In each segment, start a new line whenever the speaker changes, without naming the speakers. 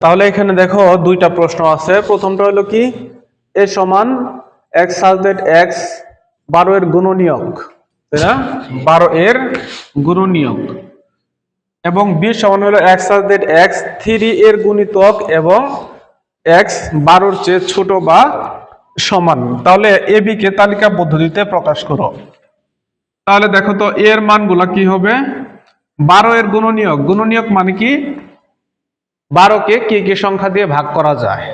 তাহলে এখানে দেখো দুইটা প্রশ্ন আছে। প্রথমটা হলো কি? এ সমান এক্স সাজ এক্স বারো এর গুণনীয়ক। তাই না? বারো এর গুণনীয়ক। এবং বি সমান হলো এক্স সাজ এক্স থ্রি এর গুণিতক এবং এক্স বারোর চেয়ে ছোট বা সমান। তাহলে এ, বি কে তালিকা পদ্ধতিতে প্রকাশ করো। তাহলে দেখো তো এর মানগুলা কি হবে? বারো এর গুণনীয়ক। গুণনীয়ক মানে কি? বারোকে কি কি সংখ্যা দিয়ে ভাগ করা যায়?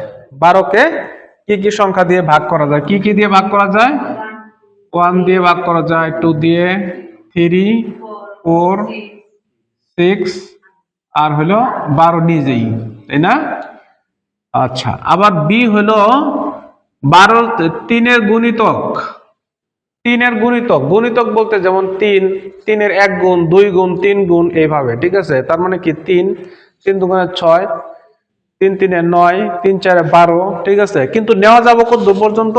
বারোকে কি কি সংখ্যা দিয়ে ভাগ করা যায়? কি কি দিয়ে ভাগ করা যায়? ওয়ান দিয়ে ভাগ করা যায় টু দিয়ে থ্রি ফোর সিক্স আর হলো বারো নিজেই, তাই না? আচ্ছা আবার বি হলো বারো, তিনের গুণিতক। তিনের গুণিতক গুণিতক বলতে যেমন তিন, তিনের এক গুণ, দুই গুণ, তিন গুণ, এইভাবে, ঠিক আছে? তার মানে কি? তিন তিন দুগুণে ছয়, তিন তিনে নয়, তিন চারে বারো, ঠিক আছে? কিন্তু নেওয়া যাব কত পর্যন্ত?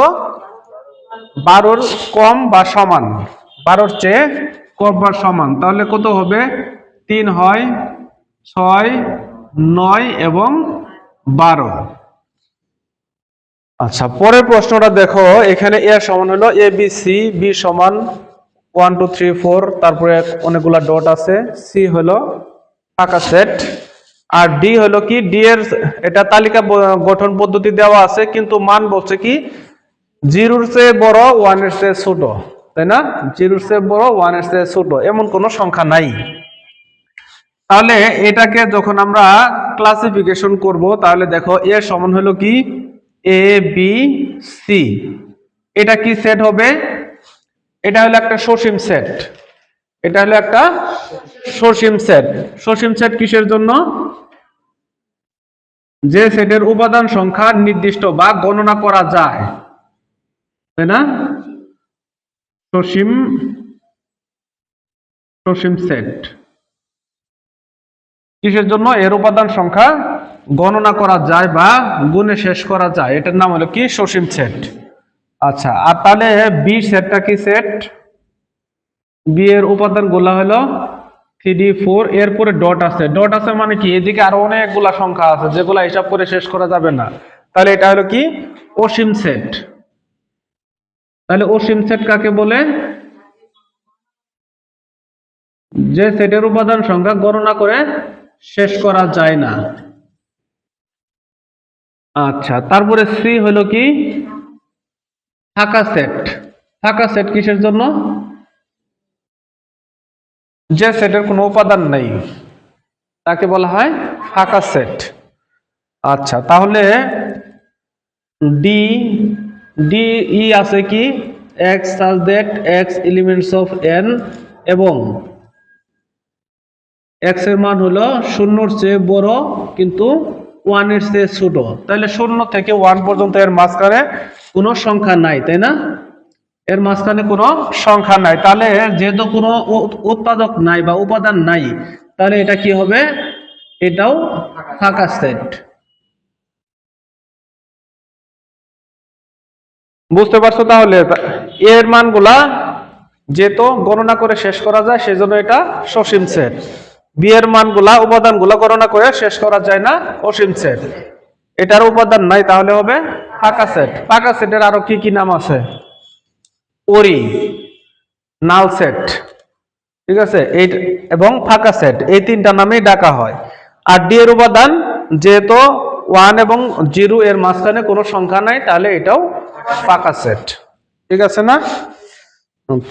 বারোর কম বা সমান। বারোর চেয়ে কম বা সমান। তাহলে কত হবে? তিন হয় ছয়, নয় এবং বারো। আচ্ছা পরের প্রশ্নটা দেখো। এখানে এ সমান হলো এ, বি, সি। বি সমান ওয়ান, টু, থ্রি, ফোর। তারপরে অনেকগুলা ডট আছে। সি হলো ফাঁকা সেট। আর ডি হলো কি? ডি এর এটা তালিকা গঠন পদ্ধতি দেওয়া আছে, কিন্তু মান বলছে কি? জিরোর চেয়ে বড়, ওয়ানের চেয়ে ছোট। তাই না? জিরোর চেয়ে বড়, ওয়ানের চেয়ে ছোট। এমন কোনো সংখ্যা নাই। তাহলে এটাকে যখন আমরা ক্লাসিফিকেশন করব, তাহলে দেখো, এ সমান হলো কি? এ বি সি এটা কি সেট হবে? এটা হলো একটা সসীম সেট এটা হলো একটা সসীম সেট সসীম সেট কিসের জন্য? যে সেটের উপাদান সংখ্যা নির্দিষ্ট বা গণনা করা যায়। তাই না? সসীম সসীম সেট কিসের জন্য? এর উপাদান সংখ্যা গণনা করা যায় বা গুণে শেষ করা যায়। এটার নাম হলো কি? সসীম সেট আচ্ছা আর তাহলে বি সেটটা কি সেট বি এর উপাদানগুলা হলো থ্রি ফোর, এরপরে ডট আছে। ডট আছে মানে কি? এদিকে আরও অনেকগুলা সংখ্যা আছে, যেগুলা হিসাব করে শেষ করা যাবে না। তাহলে এটা হলো কি? অসীম সেট। তাহলে অসীম সেট কাকে বলে? যে সেটের উপাদান সংখ্যা গণনা করে শেষ করা যায় না। আচ্ছা তারপরে সি হলো কি? ফাঁকা সেট। ফাঁকা সেট কিসের জন্য? যে সেটের কোনো উপাদান নেই। তাকে বলা হয় ফাঁকা সেট। আচ্ছা তাহলে ডি ডি ই আছে কি? X such that x elements of N এবং এক্সের মান হলো শূন্যর চেয়ে বড় কিন্তু ওয়ানের চেয়ে ছোট। তাহলে শূন্য থেকে ওয়ান পর্যন্ত এর মাঝখানে কোনো সংখ্যা নাই, তাই না? এর মাঝখানে কোনো সংখ্যা নাই। তাহলে যেহেতু কোনো উৎপাদক নাই বা উপাদান নাই, তাহলে এটা কি হবে? এটাও ফাঁকা সেট। বুঝতে পারছ তাহলে? এর মানগুলা যেহেতু গণনা করে শেষ করা যায়, সেজন্য এটা সসীম সেট। বি এর মানগুলা, উপাদানগুলা গণনা করে শেষ করা যায় না, অসীম সেট। এটার উপাদান নাই, তাহলে হবে ফাঁকা সেট। ফাঁকা সেটের আরও কি কি নাম আছে? ওরি, নাল সেট, ঠিক আছে? এই এবং ফাঁকা সেট, এই তিনটা নামেই ডাকা হয়। আর ডি এর উপাদান, যেহেতু ওয়ান এবং জিরো এর মাঝখানে কোনো সংখ্যা নাই, তাহলে এটাও ফাঁকা সেট। ঠিক আছে না?